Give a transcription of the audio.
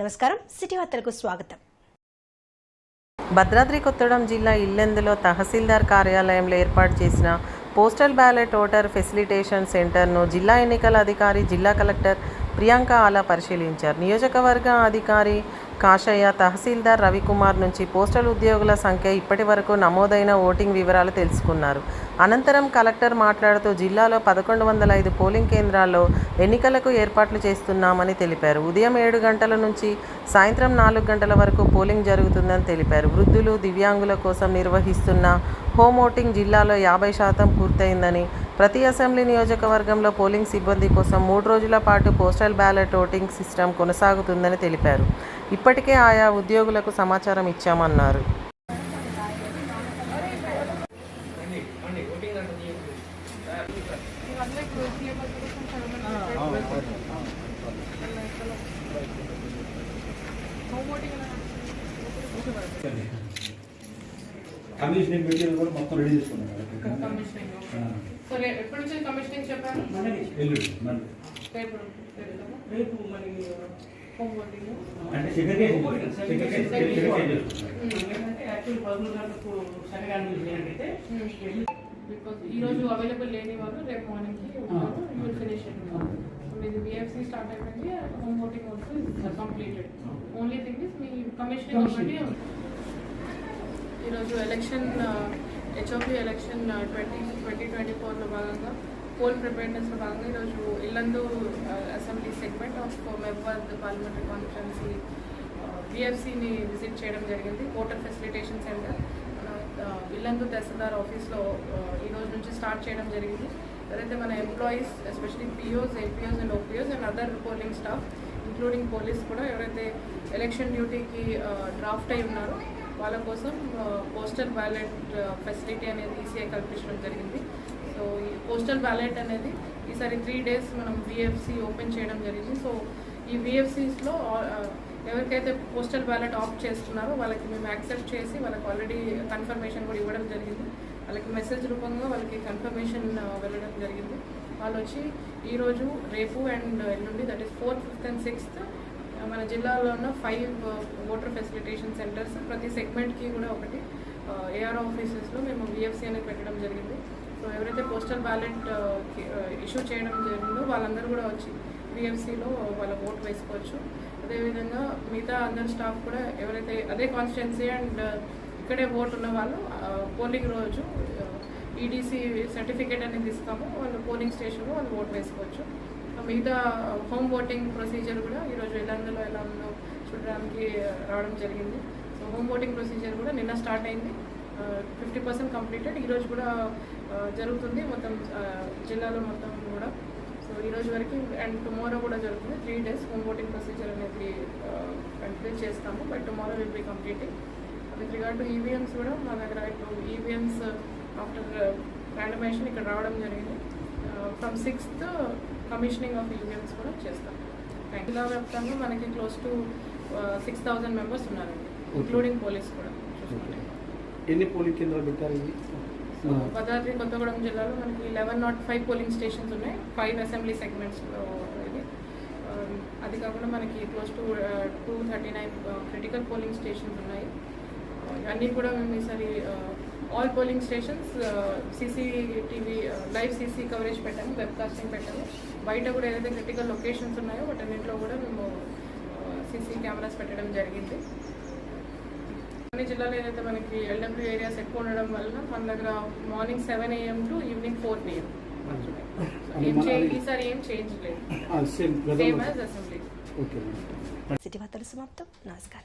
నమస్కారం. సిటీ వార్తలకు స్వాగతం. భద్రాద్రి కొత్తగూడెం జిల్లా ఇల్లెందులో తహసీల్దార్ కార్యాలయంలో ఏర్పాటు చేసిన పోస్టల్ బ్యాలెట్ ఓటర్ ఫెసిలిటేషన్ సెంటర్ను జిల్లా ఎన్నికల అధికారి జిల్లా కలెక్టర్ ప్రియాంక ఆలా పరిశీలించారు. నియోజకవర్గ అధికారి కాషయ్య తహసీల్దార్ రవికుమార్ నుంచి పోస్టల్ ఉద్యోగుల సంఖ్య ఇప్పటి వరకు నమోదైన ఓటింగ్ వివరాలు తెలుసుకున్నారు. అనంతరం కలెక్టర్ మాట్లాడుతూ జిల్లాలో పదకొండు వందల ఐదు పోలింగ్ కేంద్రాల్లో ఎన్నికలకు ఏర్పాట్లు చేస్తున్నామని తెలిపారు. ఉదయం ఏడు గంటల నుంచి సాయంత్రం నాలుగు గంటల వరకు పోలింగ్ జరుగుతుందని తెలిపారు. వృద్ధులు దివ్యాంగుల కోసం నిర్వహిస్తున్న హోమ్ ఓటింగ్ జిల్లాలో యాభై శాతం పూర్తయిందని ప్రతి అసెంబ్లీ నియోజకవర్గంలో పోలింగ్ సిబ్బంది కోసం మూడు రోజుల పాటు పోస్టల్ బ్యాలెట్ ఓటింగ్ సిస్టమ్ కొనసాగుతుందని తెలిపారు. ఇప్పటికే ఆయా ఉద్యోగులకు సమాచారం ఇచ్చామన్నారు. కమిషనింగ్ మెటీరియల్ కూడా మొత్తం రెడీ చేసుకున్నాం. కమిషనింగ్. చెప్పారు. రేపు అంటే సెక్రటరీ యాక్చువల్ పదమూడు గంటలకు బికాస్ ఈ రోజు అవైలబుల్ లేని వాళ్ళు రేపు మార్నింగ్కి ఉంటారు ఫినిష్ మీది బిఎఫ్సి స్టార్ట్ అయిపోయింది home voting also is completed only thing is me commissioning ఒకటి ఈరోజు election HOP election twenty twenty twenty ఫోర్లో భాగంగా పోల్ ప్రిపేర్నెస్లో భాగంగా ఈరోజు Yellandu assembly segment of Mahabubabad parliamentary constituency బిఎఫ్సిని visit చేయడం జరిగింది. ఓటర్ ఫెసిలిటేషన్ సెంటర్ మన uh, ఇల్లందు తహసీల్దార్ ఆఫీస్లో uh, ఈ రోజు నుంచి స్టార్ట్ చేయడం జరిగింది. ఎవరైతే మన employees especially POs APOs and OPOs and other polling staff including police కూడా ఎవరైతే ఎలక్షన్ డ్యూటీకి డ్రాఫ్ట్ అయి ఉన్నారో వాళ్ళ కోసం పోస్టల్ బ్యాలెట్ ఫెసిలిటీ అనేది ఈసీఐ కల్పించడం జరిగింది. పోస్టల్ బ్యాలెట్ అనేది ఈసారి త్రీ డేస్ మనం విఎఫ్సి ఓపెన్ చేయడం జరిగింది. సో ఈ విఎఫ్సిస్లో ఎవరికైతే పోస్టల్ బ్యాలెట్ ఆఫ్ చేస్తున్నారో వాళ్ళకి మేము యాక్సెప్ట్ చేసి వాళ్ళకి ఆల్రెడీ కన్ఫర్మేషన్ కూడా ఇవ్వడం జరిగింది. వాళ్ళకి మెసేజ్ రూపంగా వాళ్ళకి కన్ఫర్మేషన్ వెళ్ళడం జరిగింది. వాళ్ళు వచ్చి ఈరోజు రేపు అండ్ ఎల్లుండి that is fourth fifth and sixth మన జిల్లాలో ఉన్న ఫైవ్ ఓటర్ ఫెసిలిటేషన్ సెంటర్స్ ప్రతి సెగ్మెంట్కి కూడా ఒకటి ఏఆర్ ఆఫీసెస్లో మేము విఎఫ్సి అనేది పెట్టడం జరిగింది. సో ఎవరైతే పోస్టల్ బ్యాలెట్ ఇష్యూ చేయడం జరిగిందో వాళ్ళందరూ కూడా వచ్చి విఎఫ్సిలో వాళ్ళ ఓట్ వేసుకోవచ్చు. అదేవిధంగా మిగతా అందరి స్టాఫ్ కూడా ఎవరైతే అదే కాన్స్టిట్యున్సీ అండ్ ఇక్కడే ఓట్ ఉన్న వాళ్ళు పోలింగ్ రోజు ఈడీసీ సర్టిఫికేట్ అనేది ఇస్తాము. వాళ్ళు పోలింగ్ స్టేషన్లో వాళ్ళు ఓట్ వేసుకోవచ్చు. మిగతా హోమ్ ఓటింగ్ ప్రొసీజర్ కూడా ఈరోజు ఇల్లందులో ఎలా ఉందో చూడడానికి రావడం జరిగింది. సో హోమ్ ఓటింగ్ ప్రొసీజర్ కూడా నిన్న స్టార్ట్ అయింది. Fifty percent completed. ఈరోజు కూడా జరుగుతుంది. మొత్తం జిల్లాలో మొత్తం కూడా. సో ఈ రోజు వరకు అండ్ టుమారో కూడా జరుగుతుంది. Three days home voting procedure అనేది కంప్లీట్ చేస్తాము. But tomorrow will be completing with regard to EVMs కూడా మా దగ్గర ఇప్పుడు ఈవీఎంస్ ఆఫ్టర్ ర్యాండమైజేషన్ ఇక్కడ రావడం జరిగింది. From sixth commissioning of EVMs కూడా చేస్తాం జిల్లా వ్యాప్తంగా మనకి close to six thousand members ఉన్నారండి ఇంక్లూడింగ్ పోలీస్ కూడా. చూసుకుంటే ఎన్ని పోలింగ్ కేంద్రాలు పెట్టారు ఇవి? సో భద్రాద్రి కొత్తగూడెం జిల్లాలో మనకి eleven naught five polling stations ఉన్నాయి. ఫైవ్ అసెంబ్లీ సెగ్మెంట్స్లో ఇది అది కాకుండా మనకి close to two thirty nine critical polling stations ఉన్నాయి. అన్నీ కూడా మేము ఈసారి all polling stations CCTV live CC coverage పెట్టాము వెబ్ కాస్టింగ్ పెట్టాము బయట కూడా ఏదైతే క్రిటికల్ లొకేషన్స్ ఉన్నాయో వాటన్నింటిలో కూడా మేము సీసీ కెమెరాస్ పెట్టడం జరిగింది. అన్ని జిల్లాలో ఏదైతే మనకి ఎల్డబ్ల్యూ ఏరియాస్ ఎక్కువ ఉండడం వలన మన దగ్గర morning seven AM to evening four PM ఈసారి ఏం చేంజ్ లేదు. Same as assembly okay city వార్తలు సమాప్తం. నమస్కారం.